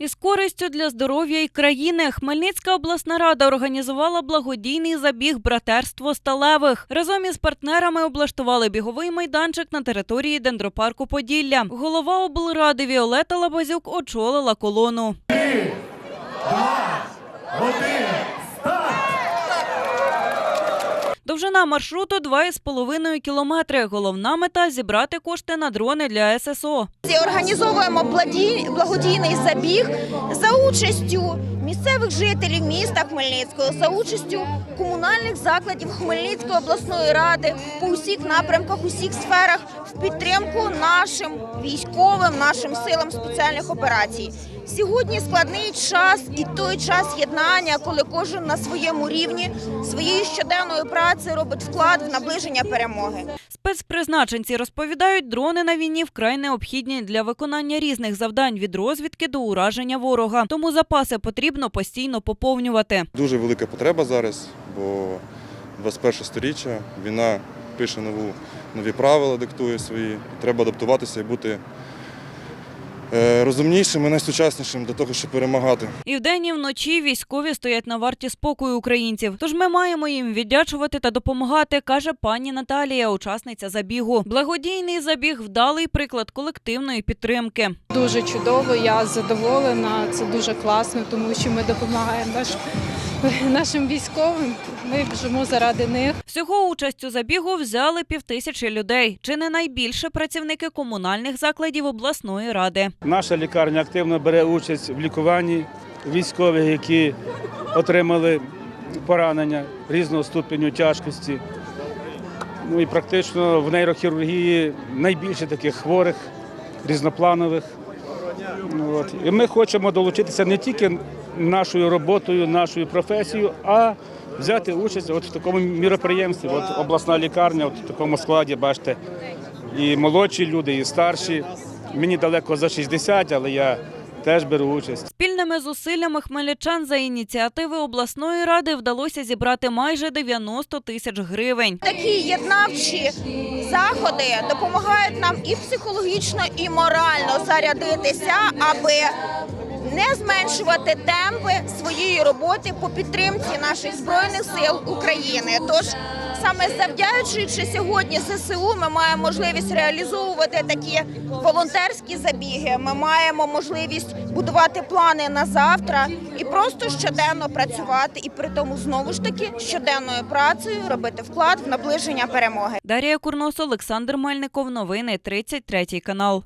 Із користю для здоров'я і країни Хмельницька обласна рада організувала благодійний забіг братерство сталевих. Разом із партнерами облаштували біговий майданчик на території дендропарку Поділля. Голова облради Віолета Лабазюк очолила колону. Довжина маршруту 2,5 кілометри. Головна мета зібрати кошти на дрони для ССО. Організовуємо благодійний забіг за участю місцевих жителів міста Хмельницького, за участю комунальних закладів Хмельницької обласної ради по усіх напрямках, усіх сферах в підтримку нашим військовим, нашим силам спеціальних операцій. Сьогодні складний час і той час єднання, коли кожен на своєму рівні своєю щоденною працею робить вклад в наближення перемоги. Спецпризначенці розповідають, дрони на війні вкрай необхідні для виконання різних завдань від розвідки до ураження ворога. Тому запаси потрібно постійно поповнювати. Дуже велика потреба зараз, бо 21 сторіччя, війна пише нову, нові правила, диктує свої. Треба адаптуватися і бути розумнішим і найсучаснішим для того, щоб перемагати. І вдень, і вночі військові стоять на варті спокою українців. Тож ми маємо їм віддячувати та допомагати, каже пані Наталія, учасниця забігу. Благодійний забіг вдалий приклад колективної підтримки. Дуже чудово, я задоволена. Це дуже класно, тому що ми допомагаємо наш, нашим військовим. Ми біжимо заради них. Всього участь у забігу взяли півтисячі людей. Чи не найбільше працівники комунальних закладів обласної ради. Наша лікарня активно бере участь в лікуванні військових, які отримали поранення різного ступеню тяжкості. Ну і практично в нейрохірургії найбільше таких хворих, різнопланових. Ну, От. І ми хочемо долучитися не тільки нашою роботою, нашою професією, а взяти участь от в такому міроприємстві. От обласна лікарня, от в такому складі, бачите, і молодші люди, і старші. Мені далеко за 60, але я теж беру участь. Спільними зусиллями хмельничан за ініціативи обласної ради вдалося зібрати майже 90 тисяч гривень. Такі єднавчі заходи допомагають нам і психологічно, і морально зарядитися, аби не зменшувати темпи своєї роботи по підтримці наших збройних сил України. Тож саме завдячуючи сьогодні ЗСУ, ми маємо можливість реалізовувати такі волонтерські забіги. Ми маємо можливість будувати плани на завтра і просто щоденно працювати, і при тому знову ж таки щоденною працею робити вклад в наближення перемоги. Дарія Курнос, Олександр Мельников. Новини 33 канал.